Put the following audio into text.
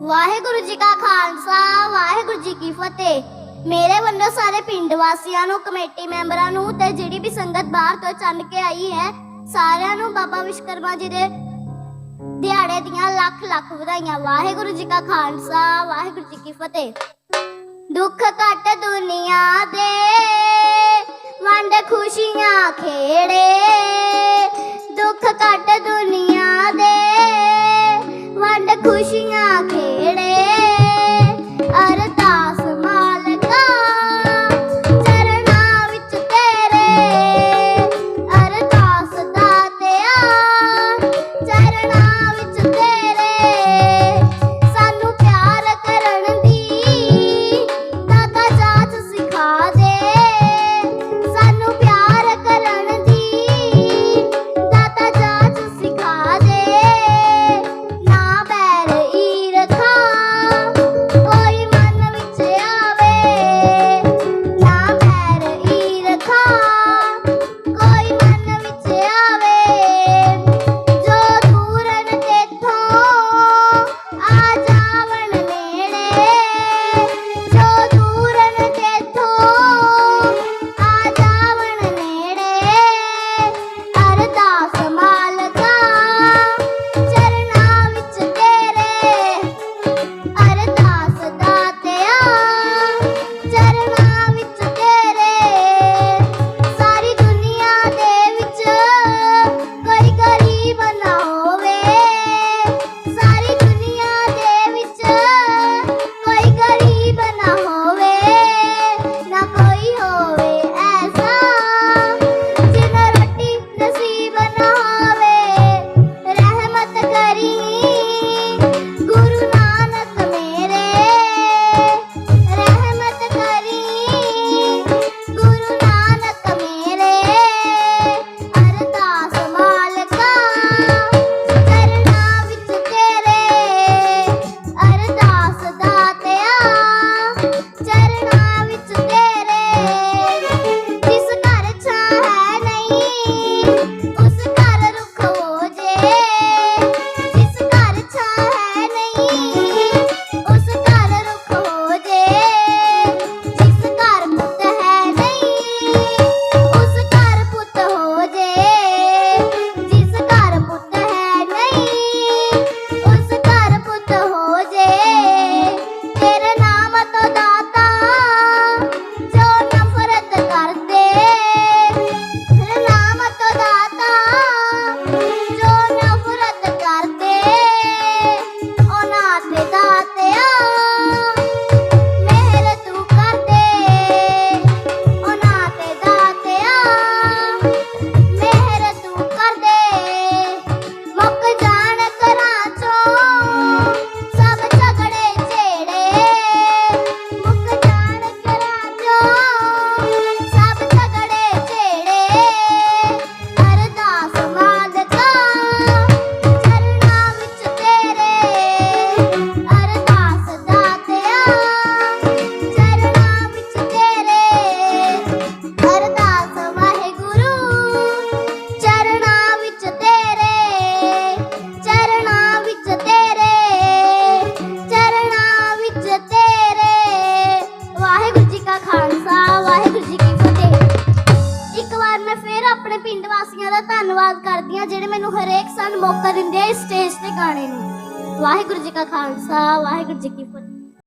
ਵਾਹਿਗੁਰੂ ਜੀ ਕਾ ਖਾਲਸਾ, ਵਾਹਿਗੁਰੂ ਜੀ ਕੀ ਫਤਿਹ। ਮੇਰੇ ਵੱਲੋਂ ਸਾਰੇ ਪਿੰਡ ਵਾਸੀਆਂ ਨੂੰ, ਕਮੇਟੀ ਮੈਂਬਰਾਂ ਨੂੰ ਤੇ ਜਿਹੜੀ ਵੀ ਸੰਗਤ ਬਾਹਰ ਤੋਂ ਚੰਨ ਕੇ ਆਈ ਹੈ, ਸਾਰਿਆਂ ਨੂੰ ਬਾਬਾ ਵਿਸ਼ਕਰਮਾ ਜੀ ਦੇ ਦਿਹਾੜੇ ਦੀਆਂ ਲੱਖ ਲੱਖ ਵਧਾਈਆਂ। ਵਾਹਿਗੁਰੂ ਜੀ ਕਾ ਖਾਲਸਾ, ਵਾਹਿਗੁਰੂ ਜੀ ਕੀ ਫਤਿਹ। ਦੁੱਖ ਘਟ ਦੁਨੀਆ ਦੇ, ਵੰਡ ਖੁਸ਼ੀਆਂ ਖੇੜੇ। ਦੁੱਖ ਘਟ ਦੁਨੀਆ ਉਹਨਾਂ ਦਾ ਧੰਨਵਾਦ ਕਰਦੀ ਆ ਜਿਹੜੇ ਮੈਨੂੰ ਹਰੇਕ ਸਾਲ ਮੌਕਾ ਦਿੰਦੇ ਆ ਇਸ ਸਟੇਜ ਤੇ ਗਾਣੇ ਨੂੰ। ਵਾਹਿਗੁਰੂ ਜੀ ਕਾ ਖਾਲਸਾ, ਵਾਹਿਗੁਰੂ ਜੀ ਕੀ ਫਤਿਹ।